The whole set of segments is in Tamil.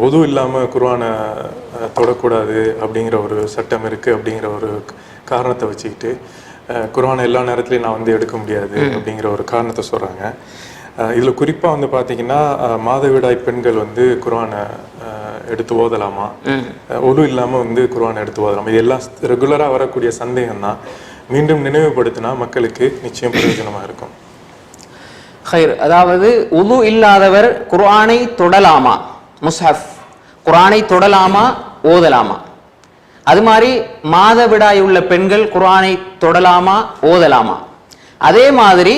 உது இல்லாமல் குர்ஆனை அஹ், தொடக்கூடாது அப்படிங்கிற ஒரு சட்டம் இருக்குது அப்படிங்கிற ஒரு காரணத்தை வச்சுக்கிட்டு அஹ், குர்ஆனை எல்லா நேரத்துலையும் நான் வந்து எடுக்க முடியாது அப்படிங்கிற ஒரு காரணத்தை சொல்கிறாங்க இதில் குறிப்பாக வந்து பார்த்தீங்கன்னா மாதவிடாய் பெண்கள் வந்து குர்ஆனை அஹ், எடுத்து ஓதலாமா? ஒலு இல்லாமல் வந்து குர்ஆனை எடுத்து ஓதலாமா? இது எல்லாம் ரெகுலராக வரக்கூடிய சந்தேகம் தான் மீண்டும் நினைவுபடுத்தினா மக்களுக்கு நிச்சயம் பிரயோஜனமாக இருக்கும். ஹைர் அதாவது உது இல்லாதவர் குர்ஆனை தொடலாமா? முஸ்ஹப் குரானை தொடலாமா ஓதலாமா? அது மாதிரி மாதவிடாய் உள்ள பெண்கள் குரானை தொடலாமா ஓதலாமா? அதே மாதிரி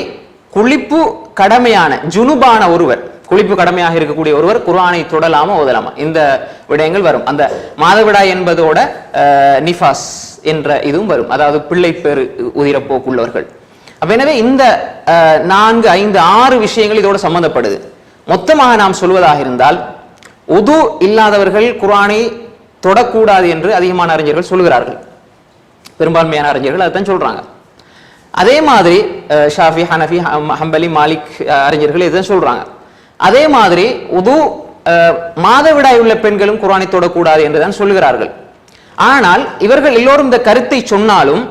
குளிப்பு கடமையான ஜுனுபான ஒருவர் குளிப்பு கடமையாக இருக்கக்கூடிய ஒருவர் குரானை தொடலாமா ஓதலாமா? இந்த விடயங்கள் வரும். அந்த மாதவிடாய் என்பதோட நிஃபாஸ் என்ற இதுவும் வரும். அதாவது பிள்ளை பேரு உதிரப்போக்குள்ளவர்கள். அப்ப எனவே இந்த நான்கு ஐந்து ஆறு விஷயங்கள் இதோட சம்பந்தப்படுது. மொத்தமாக நாம் சொல்வதாக இருந்தால் உது இல்லாதவர்கள் குரானை தொடக்கூடாது என்று அதிகமான அறிஞர்கள் சொல்கிறார்கள் பெரும்பான்மையான அறிஞர்கள் அதைத்தான் சொல்றாங்க. அதே மாதிரி ஷாஃபி ஹனஃபி ஹம்- ஹம்பலி மாலிக் அறிஞர்கள் இதுதான் சொல்றாங்க. அதே மாதிரி உது மாதவிடாய் உள்ள பெண்களும் குரானை தொடக்கூடாது என்றுதான் சொல்கிறார்கள் ஆனால் இவர்கள் எல்லோரும் இந்த கருத்தை சொன்னாலும்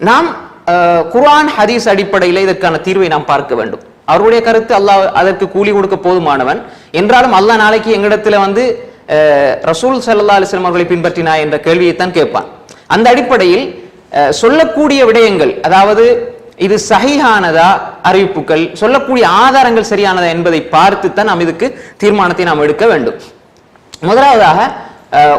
நாம் குரான் குர்ஆன் ஹதீஸ் அடிப்படையில் இதற்கான தீர்வை நாம் பார்க்க வேண்டும். அவருடைய கருத்து அல்லாஹ் அதற்கு கூலி கொடுக்க போதுமானவன். என்றாலும் அல்லாஹ் நாளைக்கு எங்களிடத்துல வந்து ரசூல் சல்லா அலிஸ்லாம் அவர்களை பின்பற்றினா என்ற கேள்வியைத்தான் கேட்பான். அந்த அடிப்படையில் அஹ், சொல்லக்கூடிய விடயங்கள் அதாவது இது சகிஹானதா அறிவிப்புகள் சொல்லக்கூடிய ஆதாரங்கள் சரியானதா என்பதை பார்த்து தான் நாம் இதுக்கு தீர்மானத்தை நாம் எடுக்க வேண்டும். முதலாவதாக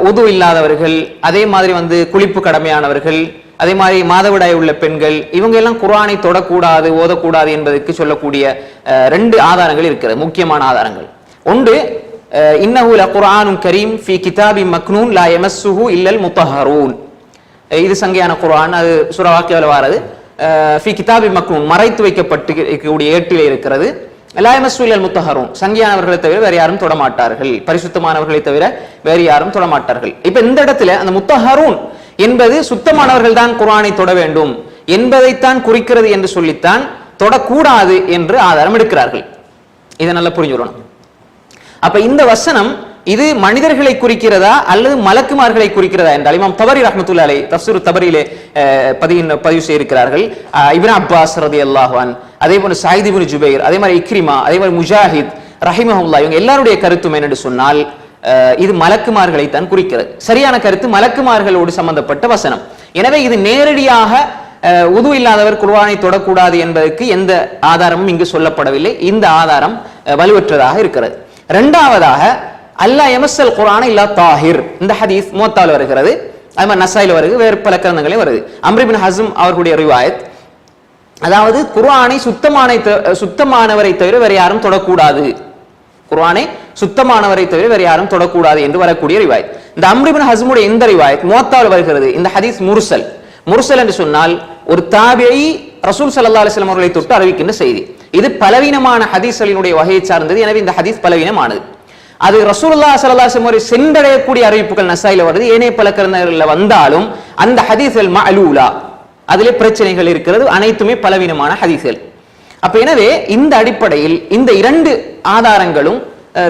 உது இல்லாதவர்கள் அதே மாதிரி வந்து குளிப்பு கடமையானவர்கள் அதே மாதிரி மாதவிடாய் உள்ள பெண்கள் இவங்க எல்லாம் குரானை தொடக்கூடாது ஓதக்கூடாது என்பதற்கு சொல்லக்கூடிய அஹ், ரெண்டு ஆதாரங்கள் இருக்கிறது முக்கியமான ஆதாரங்கள். ஒன்று அஹ், இன்னஹு லகுர்ஆனும் கரீம் ஃபி கிதாபி மக்னூன் லா எமஸ்ஸுஹு இல்லல் முத்தஹரூன். இது சங்கையான குர்ஆன் அது சுரவாக்கியாவில் வாரது. ஃபி கிதாபி மக்னூன் மறைத்து வைக்கப்பட்டு இருக்கக்கூடிய ஏட்டிலே இருக்கிறது. லாயமஸ்வீலல் முத்தஹரும் சங்கியானவர்களை தவிர வேற யாரும் தொடமாட்டார்கள். பரிசுத்தமானவர்களை தவிர வேறு யாரும் தொடமாட்டார்கள். இப்ப இந்த இடத்துல அந்த முத்தஹரூன் என்பது சுத்தமானவர்கள் தான் குர்ஆனை தொட வேண்டும். என்பதைத்தான் குறிக்கிறது என்று சொல்லித்தான் தொடக்கூடாது என்று ஆதாரம் எடுக்கிறார்கள். இதை நல்லா புரிஞ்சுக்கணும் அப்ப இந்த வசனம் இது மனிதர்களை குறிக்கிறதா அல்லது மலக்குமார்களை குறிக்கிறதா என்றால் இமாம் தபரி ரஹ்மத்துல்லா அலை தப்சூர் தபரியிலே பதிவு பதிவு செய்திருக்கிறார்கள். அஹ், அப்பாஸ் ரதி அல்லாஹான் அதே போல சாயித் ஜுபைர் அதே மாதிரி இக்ரிமா அதே மாதிரி முஜாஹித் ரஹிமஹுல்லா இவங்க எல்லாருடைய கருத்தும் என்னென்று சொன்னால் இது மலக்குமார்களை தான் குறிக்கிறது. சரியான கருத்து மலக்குமார்களோடு சம்பந்தப்பட்ட வசனம். எனவே இது நேரடியாக அஹ், உது இல்லாதவர் குர்வானை தொடக்கூடாது என்பதற்கு எந்த ஆதாரமும் இங்கு சொல்லப்படவில்லை. இந்த ஆதாரம் வலுவற்றதாக இருக்கிறது. இரண்டாவதாக அல்லாஹ் எமஸ்எல் குர்ஆனை இல்லா தாஹிர். இந்த ஹதீஸ் மூத்தால் வருகிறது. அது மாதிரி நசாயில் வருது வேறு பல கிரந்தங்களே வருது. அம்ரிபின் ஹசம் அவர்களுடைய ரிவாயத். அதாவது குர்ஆனை சுத்தமான சுத்தமானவரை தவிர வேற யாரும் தொடக்கூடாது. குர்ஆனை சுத்தமானவரை தவிர வேறு யாரும் தொடக்கூடாது என்று வரக்கூடிய ரிவாயத். இந்த அம்ரிபின் ஹஸ்முடைய இந்த ரிவாயத் மூத்தால் வருகிறது. இந்த ஹதீஸ் முருசல். முர்சல் என்று சொன்னால் ஒரு தாபியை ரசூல் சல்லா அலிஸ்லாம் அவர்களை தொட்டு அறிவிக்கின்ற செய்தி. இது பலவீனமான ஹதீஸ்களினுடைய வகையை சார்ந்தது. எனவே இந்த ஹதீஸ் பலவீனமானது. அது ரசூல்லா ஸல்லல்லாஹு அலைஹி சென்றடையக்கூடிய அறிவிப்புகள் நசாயில வருது. ஏனைய பல கிரந்தங்கள்ல வந்தாலும் அந்த ஹதீஸ்கள் அலூலா அதிலே பிரச்சனைகள் இருக்கிறது. அனைத்துமே பலவீனமான ஹதீஸ்கள் அப்ப எனவே இந்த அடிப்படையில் இந்த இரண்டு ஆதாரங்களும்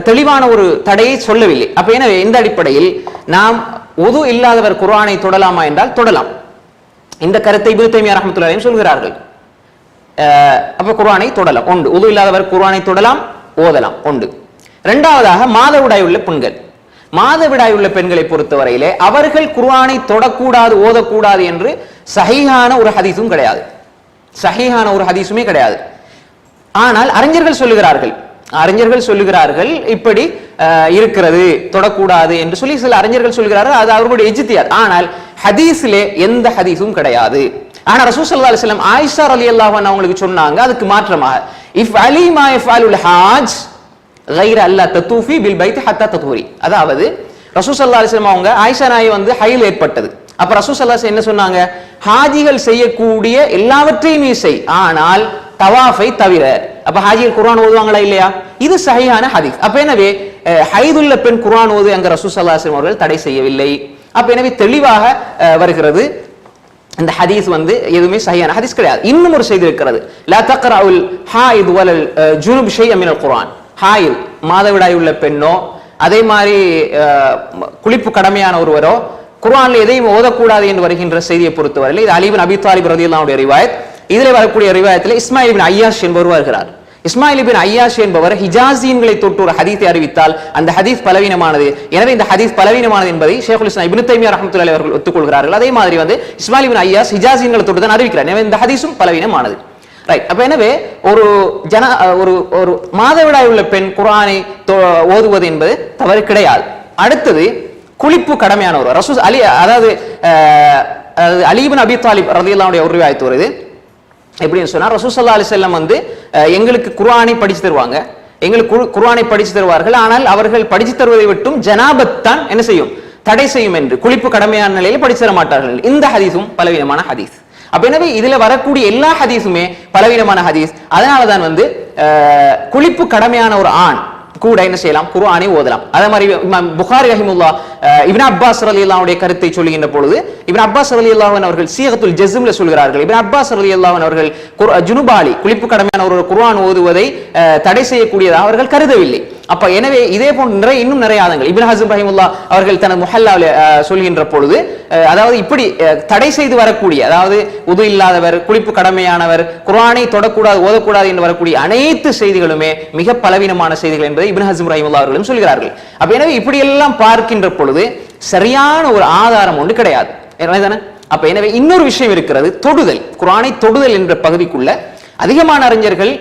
தெளிவான ஒரு தடையை சொல்லவில்லை. அப்ப எனவே இந்த அடிப்படையில் நாம் உது இல்லாதவர் குர்ஆனை தொடலாமா என்றால் தொடலாம். இந்த கருத்தை பிரித்தமியார் தைமியா சொல்கிறார்கள். அப்ப குரானை தொடலாம். உண்டு. உது இல்லாதவர் குரானை தொடலாம் ஓதலாம். உண்டு. இரண்டாவதாக மாதவிடாய் உள்ள பெண்கள். மாதவிடாய் உள்ள பெண்களை பொறுத்தவரையிலே அவர்கள் குர்ஆனை தொடக்கூடாது ஓதக்கூடாது என்று சஹீஹான ஒரு ஹதீஸும் கிடையாது. சஹீஹான ஒரு ஹதீஸுமே கிடையாது. ஆனால் அறிஞர்கள் சொல்லுகிறார்கள் அறிஞர்கள் சொல்லுகிறார்கள் இப்படி இருக்கிறது தொடக்கூடாது என்று சொல்லி சில அறிஞர்கள் சொல்கிறார்கள் அது அவர்களுடைய எஜித்தியார் ஆனால் ஹதீஸிலே எந்த ஹதீஸும் கிடையாது. ஆனா ரசூ சல்லா அலிஸ்லாம் ஆயிஷா அலி அன்ஹா அவங்களுக்கு சொன்னாங்க அதுக்கு மாற்றமாக. இஃப் அலி மா இஃபாலுல் ஹாஜ் கைர அல்லா தத்தூஃபி பில் பைத் ஹத்தா தத்தூரி அதாவது ரசூ சல்லா அலிஸ்லாம் அவங்க ஆயிஷா நாய் வந்து ஹைல் ஏற்பட்டது. அப்ப ரசூ சல்லா என்ன சொன்னாங்க? ஹாஜிகள் செய்யக்கூடிய எல்லாவற்றையும் நீ செய் ஆனால் தவாஃபை தவிர அப்ப ஹாஜிகள் குரான் ஓதுவாங்களா இல்லையா? இது சகையான ஹதீஸ். அப்ப எனவே ஹைதுள்ள பெண் குரான் ஓது அங்க ரசூல் அவர்கள் தடை செய்யவில்லை. அப்ப எனவே தெளிவாக அஹ், வருகிறது இந்த ஹதீஸ் வந்து எதுவுமே சரியான ஹதீஸ் கிடையாது. இன்னும் ஒரு செய்தி இருக்கிறது. லா தக்ரவுல் ஹாயித் வலல் ஜுனுப் ஷைஅ அமினல் குரான் ஹாயில் மாதவிடாய் உள்ள பெண்ணோ அதே மாதிரி குளிப்பு கடமையான ஒருவரோ குர்ஆன்ல எதையும் ஓதக்கூடாது என்று வருகின்ற செய்தியை பொறுத்தவரையில் இது அலிபின் அபி தாலிப் ரதியுல்லாவுடைய ரிவாயத். இதில் வரக்கூடிய ரிவாயத்தில் இஸ்மாயில் பின் ஐயாஷ் என்பவர் வருகிறார். இஸ்மாயில் பின் ஐயாஷ் என்பவர் ஹிஜாசியன்களை தொட்டு ஒரு ஹதீத்தை அறிவித்தால் அந்த ஹதீஸ் பலவீனமானது. எனவே இந்த ஹதீஸ் பலவீனமானது என்பதை ஷேகுல் இஸ்லாம் இபின் தைமியா ரஹ்மத்துல்லாஹி அவர்கள் ஒத்துக்கொள்கிறார்கள். அதே மாதிரி வந்து இஸ்மாயில் பின் ஐயாஸ் ஹிஜாசியன்களை தொட்டு தான் அறிவிக்கிறார். எனவே இந்த ஹதீஸும் பலவீனமானது. ரைட் அப்ப எனவே ஒரு ஜன ஒரு ஒரு மாதவிடாய் உள்ள பெண் குரானை ஓதுவது என்பது தவறு கிடையாது. அடுத்தது குளிப்பு கடமையான ஒரு ரசூஸ் அலி அதாவது அலீபின் அலிபின் அபி தாலிப் ரதியல்லாவுடைய ஒரு வருது. எப்படின்னு சொன்னால் ரசூசல்லா அலி செல்லம் வந்து எங்களுக்கு குர்ஆனை படித்து தருவாங்க. எங்களுக்கு குர்ஆனை படித்து தருவார்கள். ஆனால் அவர்கள் படித்து தருவதை விட்டும் ஜனாபத் தான் என்ன செய்யும்? தடை செய்யும் என்று குளிப்பு கடமையான நிலையில் படித்து தர மாட்டார்கள். இந்த ஹதீஸும் பலவிதமான ஹதீஸ். அப்ப எனவே இதுல வரக்கூடிய எல்லா ஹதீஸுமே பலவீனமான ஹதீஸ். அதனாலதான் வந்து குளிப்பு கடமையான ஒரு ஆண் கூட என்ன செய்யலாம்? குர்ஆனை ஓதலாம். அதே மாதிரி இமாம் புகாரி ரஹிமுல்லா அஹ், அப்பாஸ் அப்பாஸ் அல்லாவுடைய கருத்தை சொல்லுகின்ற பொழுது இப்னு அப்பாஸ் ரலியல்லாஹு அவர்கள் சீகத்துல் ஜஸ்ம்ல சொல்கிறார்கள். இப்னு அப்பாஸ் ரலியல்லாஹு அவர்கள் குர்- ஜுனுபாலி குளிப்பு கடமையான ஒரு குர்ஆன் ஓதுவதை அஹ், தடை செய்யக்கூடியதாக அவர்கள் கருதவில்லை. அப்ப எனவே இதே போன்ற நிறைய இன்னும் நிறைய ஆதங்கள். இப்னு ஹசம் ரஹிமுல்லா அவர்கள் தனது முஹல்லாவில் சொல்கின்ற பொழுது அதாவது இப்படி தடை செய்து வரக்கூடிய அதாவது உது இல்லாதவர் குளிப்பு கடமையானவர் குரானை தொடக்கூடாது ஓதக்கூடாது என்று வரக்கூடிய அனைத்து செய்திகளுமே மிக பலவீனமான செய்திகள் என்பதை இப்னு ஹசம் ரஹிமுல்லா அவர்களும் சொல்கிறார்கள். அப்ப எனவே இப்படியெல்லாம் பார்க்கின்ற பொழுது சரியான ஒரு ஆதாரம் ஒன்று கிடையாது. அப்ப எனவே இன்னொரு விஷயம் இருக்கிறது தொடுதல். குரானை தொடுதல் என்ற பகுதிக்குள்ள அதிகமான அறிஞர்கள்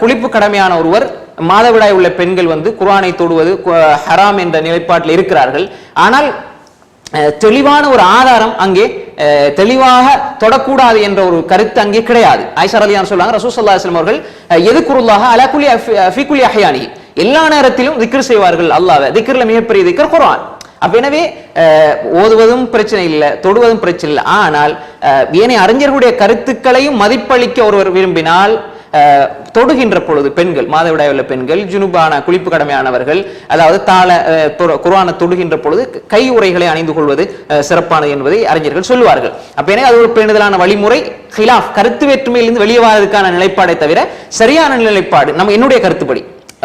குளிப்பு கடமையான ஒருவர் மாதவிடாய் உள்ள பெண்கள் வந்து குரானை தொடுவது கு- ஹராம் என்ற நிலைப்பாட்டில் இருக்கிறார்கள். ஆனால் தெளிவான ஒரு ஆதாரம் அங்கே தெளிவாக தொடக்கூடாது என்ற ஒரு கருத்து அங்கே கிடையாது. ஆயிஷா ரலியான் சொல்றாங்க ரசூசல்லா இஸ்லாம் அவர்கள் எது குருல்லாக அலகுலி ஃபிகுலி அஹியானி எல்லா நேரத்திலும் திக்ர் செய்வார்கள் அல்லாஹ் திக்ரில் மிகப்பெரிய திக்ர் குரான் அப்ப எனவே ஓதுவதும் பிரச்சனை இல்லை தொடுவதும் பிரச்சனை இல்லை. ஆனால் ஏனைய அறிஞர்களுடைய கருத்துக்களையும் மதிப்பளிக்க ஒருவர் விரும்பினால் தொடுகின்ற பொழுது பெண்கள் மாதவிடாய் உள்ள பெண்கள் ஜுனுபான குளிப்பு கடமையானவர்கள் அதாவது தாள அஹ், தொடுகின்ற பொழுது கை உரைகளை அணிந்து கொள்வது சிறப்பானது என்பதை அறிஞர்கள் சொல்லுவார்கள். அப்ப அது ஒரு பேணுதலான வழிமுறை. ஹிலாஃப் கருத்து வேற்றுமையிலிருந்து வெளியே வரதுக்கான நிலைப்பாடை தவிர சரியான நிலைப்பாடு நம்ம என்னுடைய கருத்துப்படி.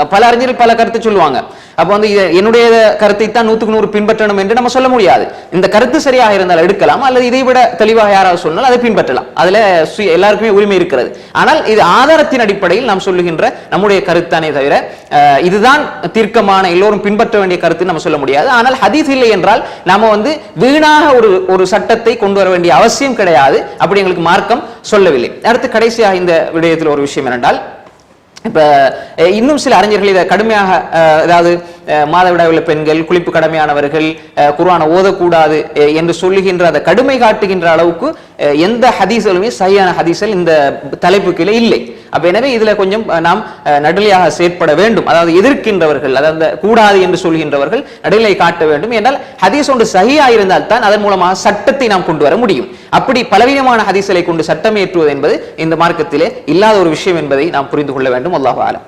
பல அறிஞர்கள் பல கருத்து சொல்லுவாங்க. அப்ப வந்து இது என்னுடைய கருத்தை தான் நூத்துக்கு நூறு பின்பற்றணும் என்று நம்ம சொல்ல முடியாது. இந்த கருத்து சரியாக இருந்தால் எடுக்கலாம் அல்லது இதை விட தெளிவாக யாராவது சொன்னால் அதை பின்பற்றலாம். அதுல சுய- எல்லாருக்குமே உரிமை இருக்கிறது. ஆனால் இது ஆதாரத்தின் அடிப்படையில் நாம் சொல்லுகின்ற நம்முடைய கருத்தானே தவிர இதுதான் தீர்க்கமான எல்லோரும் பின்பற்ற வேண்டிய கருத்து நம்ம சொல்ல முடியாது. ஆனால் ஹதீஸ் இல்லை என்றால் நாம வந்து வீணாக ஒரு ஒரு சட்டத்தை கொண்டு வர வேண்டிய அவசியம் கிடையாது. அப்படி எங்களுக்கு மார்க்கம் சொல்லவில்லை. அடுத்து கடைசியாக இந்த விடயத்தில் ஒரு விஷயம் என்னென்றால் இப்ப இன்னும் சில அறிஞர்கள் இதை கடுமையாக அஹ், அதாவது அஹ், மாதவிடாய் உள்ள பெண்கள் குளிப்பு கடமையானவர்கள் அஹ், ஓதக்கூடாது என்று சொல்லுகின்ற அதை கடுமை காட்டுகின்ற அளவுக்கு எந்த ஹதீசலுமே சரியான ஹதீசல் இந்த தலைப்புக்கில இல்லை. அப்போ எனவே இதுல கொஞ்சம் நாம் நடுநிலையாக செயற்பட வேண்டும். அதாவது எதிர்க்கின்றவர்கள் அதாவது கூடாது என்று சொல்கின்றவர்கள் நடுநிலை காட்ட வேண்டும். என்றால் ஹதீஸ் ஒன்று சகியா இருந்தால் தான் அதன் மூலமாக சட்டத்தை நாம் கொண்டு வர முடியும். அப்படி பலவீனமான ஹதீஸ்களை கொண்டு சட்டம் ஏற்றுவது என்பது இந்த மார்க்கத்திலே இல்லாத ஒரு விஷயம் என்பதை நாம் புரிந்து கொள்ள வேண்டும். அல்லாஹ் ஆலம்